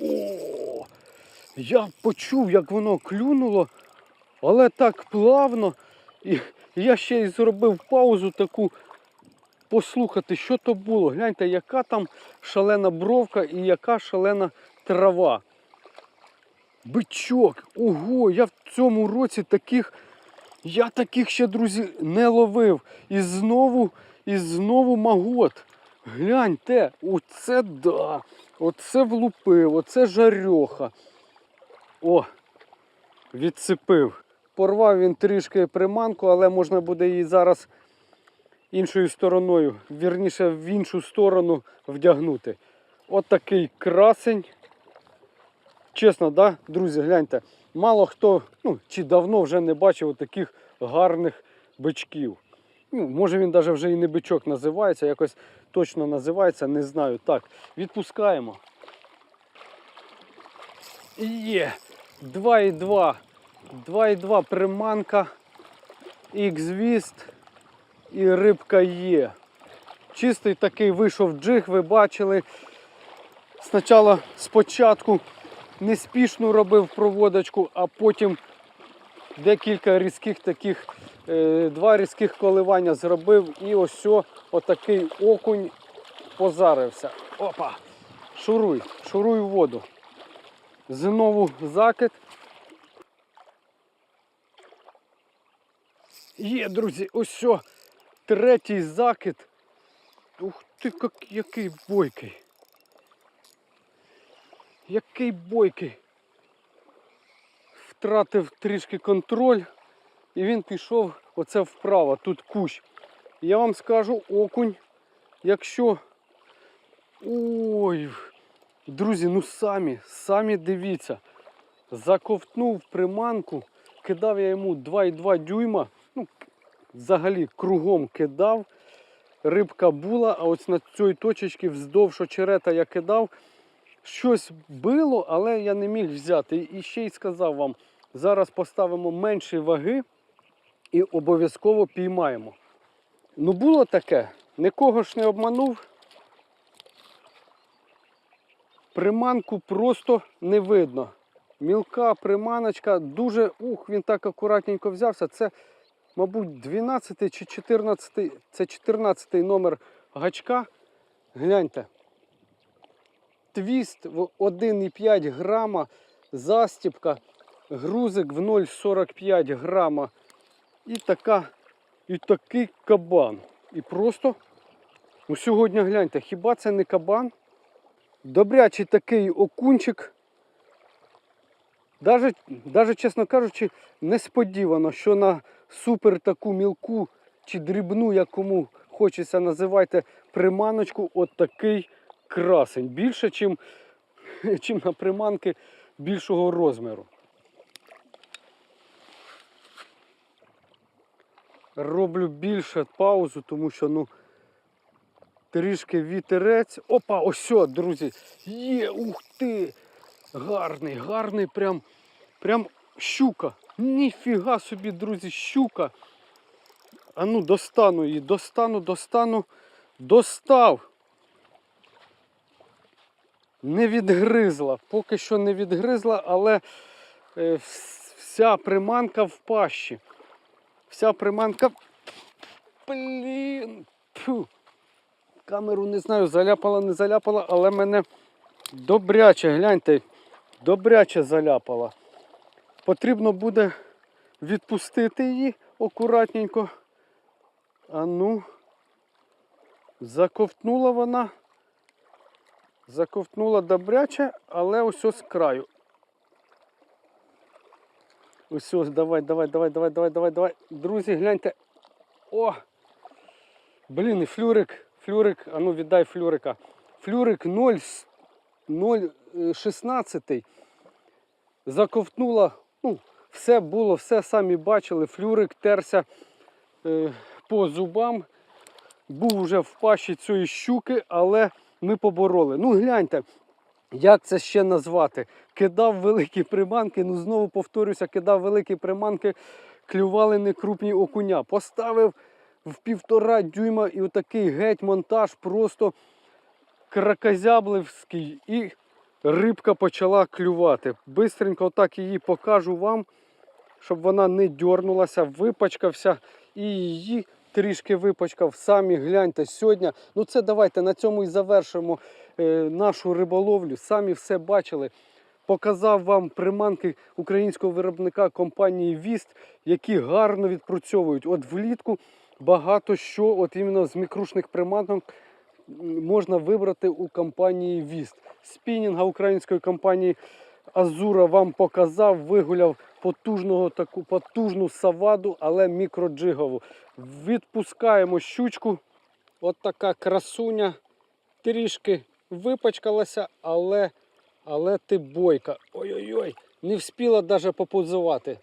О, я почув, як воно клюнуло, але так плавно. І я ще й зробив паузу таку послухати, що то було. Гляньте, яка там шалена бровка і яка шалена трава. Бичок, ого, я в цьому році таких, я таких ще, друзі, не ловив. І знову, і знову магот. Гляньте, оце да. Оце влупив, оце жарьоха. О, відсипив. Порвав він трішки приманку, але можна буде її зараз іншою стороною, вірніше в іншу сторону вдягнути. От такий красень. Чесно, да, друзі, гляньте, мало хто, ну, чи давно вже не бачив таких гарних бичків. Ну, може він навіть вже і не бичок називається, якось точно називається, не знаю. Так, відпускаємо. Є. 2,2. 2,2 приманка. X-віст і рибка є. Чистий такий вийшов джиг, ви бачили. Спочатку, спочатку неспішну робив проводочку, а потім декілька різких таких, два різких коливання зробив і ось отакий окунь позарився. Опа! Шуруй, шуруй воду. Знову закид. Є, друзі, ось. Третій закид. Ух ти, як, який бойкий. Який бойкий. Втратив трішки контроль і він пішов оце вправо, тут кущ. Я вам скажу, окунь, якщо. Ой, друзі, ну самі, самі дивіться. Заковтнув приманку, кидав я йому 2,2 дюйма. Ну, взагалі кругом кидав. Рибка була, а ось на цій точечці вздовж очерета я кидав. Щось було, але я не міг взяти. І ще й сказав вам, зараз поставимо менші ваги і обов'язково піймаємо. Ну було таке, нікого ж не обманув. Приманку просто не видно. Мілка приманочка, дуже, ух, він так акуратненько взявся. Це, мабуть, 12 чи 14, це 14 номер гачка. Гляньте. Твіст в 1,5 грама, застіпка, грузик в 0,45 грама. І така, і такий кабан. І просто, ну сьогодні гляньте, хіба це не кабан? Добрячий такий окунчик. Даже, чесно кажучи, несподівано, що на супер таку мілку чи дрібну, як кому хочеться називайте, приманочку, от такий красень. Більше, чим, чим на приманки більшого розміру. Роблю більше паузу, тому що ну, трішки вітерець. Опа, ось, друзі. Є, ух ти! Гарний, гарний, прям, прям щука. Ніфіга собі, друзі, щука. А ну достану її, достану, достану, достав. Не відгризла. Поки що не відгризла, але е, вся приманка в пащі. Вся приманка. Блін. Фу. Камеру не знаю, заляпала, не заляпала, але мене добряче, гляньте, добряче заляпала. Потрібно буде відпустити її акуратненько. А ну, заковтнула вона. Заковтнула добряче, але ось з краю. Ось, давай, давай, давай, давай, давай, давай, давай. Друзі, гляньте. О! Блін, і флюрик, флюрик, а ну віддай флюрика. Флюрик 0,16. Заковтнула, ну, все було, все самі бачили. Флюрик терся е, по зубам. Був вже в пащі цієї щуки, але ми побороли. Ну, гляньте, як це ще назвати? Кидав великі приманки, ну знову повторюся, кидав великі приманки, клювали некрупні окуня. Поставив в півтора дюйма і отакий геть монтаж просто кракозябливський. І рибка почала клювати. Бистренько отак її покажу вам, щоб вона не дьорнулася, випачкався і її трішки випачкав. Самі гляньте сьогодні. Ну це давайте на цьому і завершимо е, нашу риболовлю. Самі все бачили. Показав вам приманки українського виробника компанії Віст, які гарно відпрацьовують. От влітку багато що, от іменно з мікрушних приманок можна вибрати у компанії Віст. Спінінга української компанії Азура вам показав, вигуляв потужного таку потужну саваду, але мікроджигову. Відпускаємо щучку. От така красуня. Трішки випачкалася, але, але ти бойка. Ой-ой-ой, не вспіла навіть попозувати.